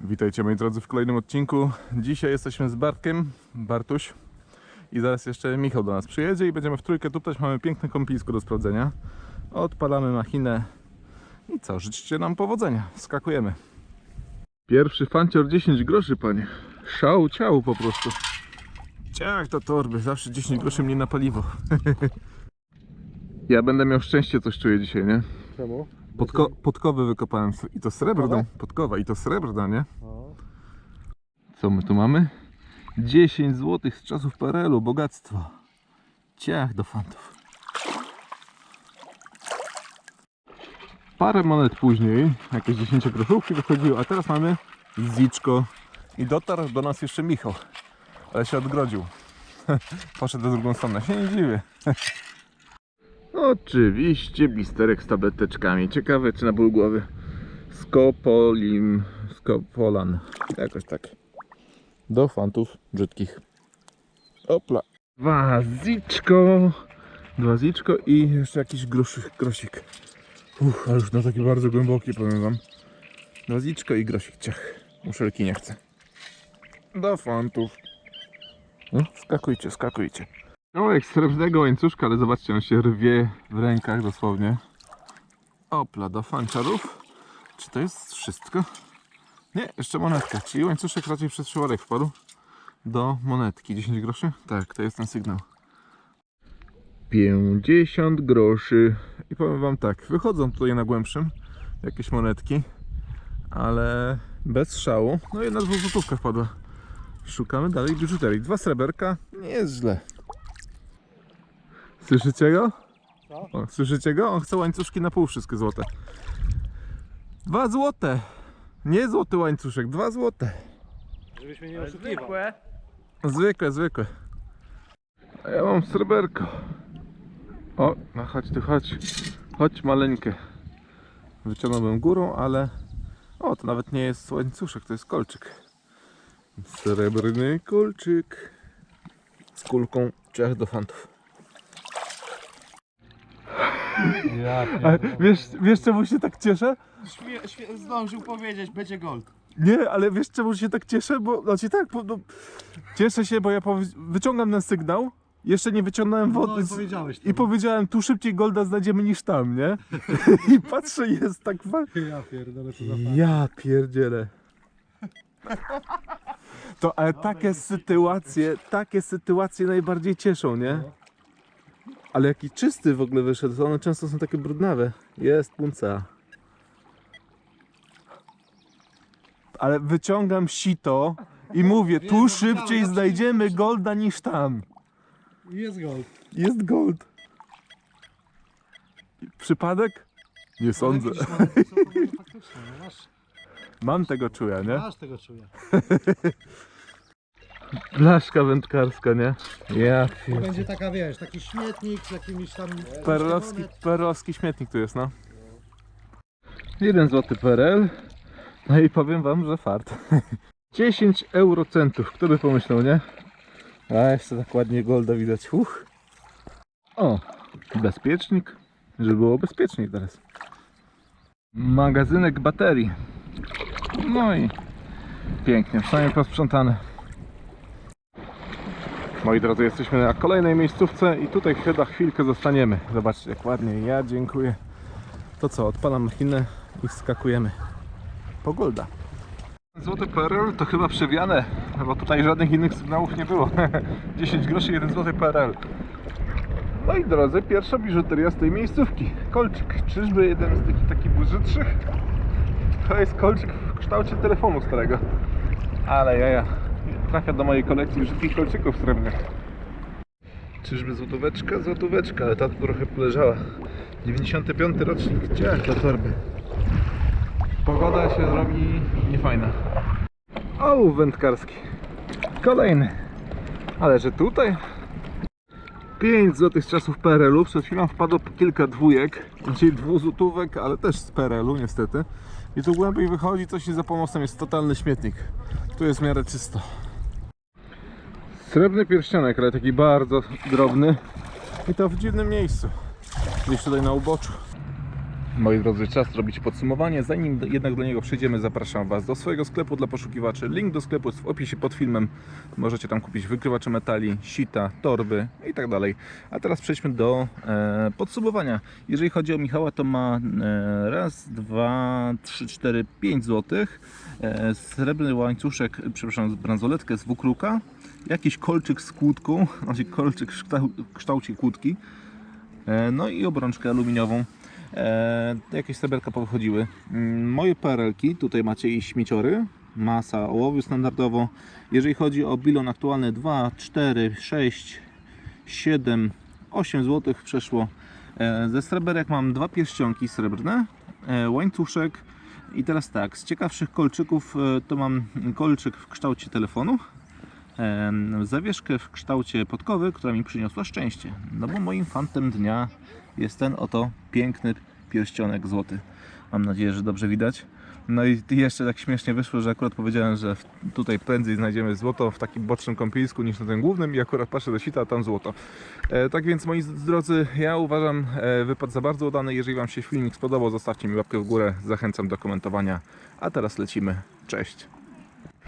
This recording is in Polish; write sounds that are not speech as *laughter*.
Witajcie moi drodzy w kolejnym odcinku. Dzisiaj jesteśmy z Bartkiem, Bartuś i zaraz jeszcze Michał do nas przyjedzie i będziemy w trójkę tuptać. Mamy piękne kąpielisko do sprawdzenia. Odpalamy machinę i co, życzcie nam powodzenia. Skakujemy. Pierwszy fancior 10 groszy, panie. Szał ciał po prostu. Ciach to torby, zawsze 10 groszy mnie na paliwo. *laughs* ja będę miał szczęście, coś czuję dzisiaj, nie? Czemu? Podko podkowy wykopałem i to srebrną. Podkowa i to srebrna, nie? O, Co my tu mamy? 10 zł z czasów PRL-u, bogactwo. Ciach do fantów. Parę monet później, jakieś 10 groszówki wychodziły, a teraz mamy ziczko. I dotarł do nas jeszcze Michał, ale się odgrodził. *laughs* Poszedł do drugą stronę, się nie dziwię. *laughs* Oczywiście blisterek z tableteczkami. Ciekawe czy na ból głowy. Skopolim, skopolan. Jakoś tak. Do fantów brzydkich. Opla. Waziczko. Waziczko i jeszcze jakiś grosik. grosik. Uff, ale już na taki bardzo głęboki powiem wam. Waziczko i grosik. Ciach. Muszelki nie chcę. Do fantów. No, skakujcie, skakujcie. Kawałek srebrnego łańcuszka, ale zobaczcie, on się rwie w rękach dosłownie. Opla, do fanciarów. Czy to jest wszystko? Nie, jeszcze monetka, czyli łańcuszek raczej przez przypadek wpadł do monetki. 10 groszy? Tak, to jest ten sygnał. 50 groszy. I powiem wam tak, wychodzą tutaj na głębszym jakieś monetki, ale bez szału. No jedna dwuzłotówka wpadła. Szukamy dalej biżuterii. Dwa sreberka, nie jest źle. Słyszycie go? Co? O, słyszycie go? On chce łańcuszki na pół wszystkie złote. Dwa złote! Nie złoty łańcuszek, dwa złote. żebyś mnie nie oszukiwał. Zwykłe. Zwykłe, zwykłe. A ja mam sreberko. O, no chodź tu, chodź. Chodź maleńkie. Wyciągnąłbym górą, ale... O, to nawet nie jest łańcuszek, to jest kolczyk. Srebrny kolczyk. Z kulką ciach do fantów. Ja Ale wiesz, wiesz czemu się tak cieszę? Śmie, śmie, zdążył powiedzieć, będzie gold. Nie, ale wiesz czemu się tak cieszę? Bo znaczy tak, bo, no, cieszę się, bo ja powie- wyciągam ten sygnał, jeszcze nie wyciągnąłem wody No, i z- powiedziałeś to. i powiedziałem tu szybciej Golda znajdziemy niż tam, nie? *laughs* I patrzę jest tak wa- Ja pierdolę, co za. Ja pierdzielę. To ale takie sytuacje, takie sytuacje najbardziej cieszą, nie? Ale jaki czysty w ogóle wyszedł, to one często są takie brudnawe. Jest punca. Ale wyciągam sito i mówię, tu szybciej znajdziemy golda niż tam. Jest gold. Jest gold. Przypadek? Nie sądzę. Ale widzisz, monety są, to może faktycznie, no masz, Mam tego czuja, nie? masz tego czuja. *laughs* Blaszka wędkarska, nie? Ja To będzie taka, wiesz, taki śmietnik z jakimiś tam... Perlowski, perlowski śmietnik tu jest, no. Jeden złoty PRL. No i powiem wam, że fart. *laughs* 10 eurocentów. Kto by pomyślał, nie? A jeszcze tak ładnie golda widać. Uch. O, bezpiecznik. Żeby było bezpieczniej teraz. Magazynek baterii. No i pięknie, przynajmniej posprzątane. Moi drodzy, jesteśmy na kolejnej miejscówce i tutaj chyba chwilkę zostaniemy. Zobaczcie jak ładnie, ja dziękuję. To co, odpalam machinę i skakujemy po Golda. Złoty PRL to chyba przewiane, bo tutaj żadnych innych sygnałów nie było. *laughs* 10 groszy, 1 złoty PRL. No i drodzy, pierwsza biżuteria z tej miejscówki. Kolczyk. Czyżby jeden z tych takich brzydszych? To jest kolczyk w kształcie telefonu starego. Ale jaja. Trafia do mojej kolekcji brzydkich kolczyków srebrnych. Czyżby złotóweczka? Złotóweczka, ale ta tu trochę poleżała. 95 rocznik. Ciach do torby. Pogoda się robi niefajna. O, wędkarski. Kolejny. Ale że tutaj 5 złotych z czasów PRL-u. Przed chwilą wpadło kilka dwójek, czyli dwuzłotówek, ale też z PRL-u niestety. I tu głębiej wychodzi coś i za pomocą jest totalny śmietnik. Tu jest w miarę czysto. Srebrny pierścionek, ale taki bardzo drobny. I to w dziwnym miejscu. Gdzieś tutaj na uboczu. Moi drodzy, czas zrobić podsumowanie. Zanim jednak do niego przejdziemy, zapraszam Was do swojego sklepu dla poszukiwaczy. Link do sklepu jest w opisie pod filmem. Możecie tam kupić wykrywacze metali, sita, torby i tak dalej. A teraz przejdźmy do e, podsumowania. Jeżeli chodzi o Michała, to ma e, raz, dwa, trzy, cztery, pięć złotych. E, srebrny łańcuszek, przepraszam, bransoletkę z wukruka. Jakiś kolczyk z kłódką, *laughs* znaczy kolczyk w kształcie kłódki. E, No i obrączkę aluminiową. E, jakieś sreberka powychodziły. Mm, Moje PRL-ki, tutaj macie i śmieciory, masa ołowiu standardowo. Jeżeli chodzi o bilon aktualny 2, 4, 6, 7, 8 zł przeszło. E, Ze sreberek mam dwa pierścionki srebrne, e, łańcuszek i teraz tak, z ciekawszych kolczyków e, to mam kolczyk w kształcie telefonu, zawieszkę w kształcie podkowy, która mi przyniosła szczęście. No bo moim fantem dnia jest ten oto piękny pierścionek złoty. Mam nadzieję, że dobrze widać. No i jeszcze tak śmiesznie wyszło, że akurat powiedziałem, że tutaj prędzej znajdziemy złoto w takim bocznym kąpielisku niż na tym głównym i akurat patrzę do sita, a tam złoto. E, tak więc moi drodzy, ja uważam e, wypad za bardzo udany. Jeżeli Wam się filmik spodobał, zostawcie mi łapkę w górę. Zachęcam do komentowania. A teraz lecimy. Cześć!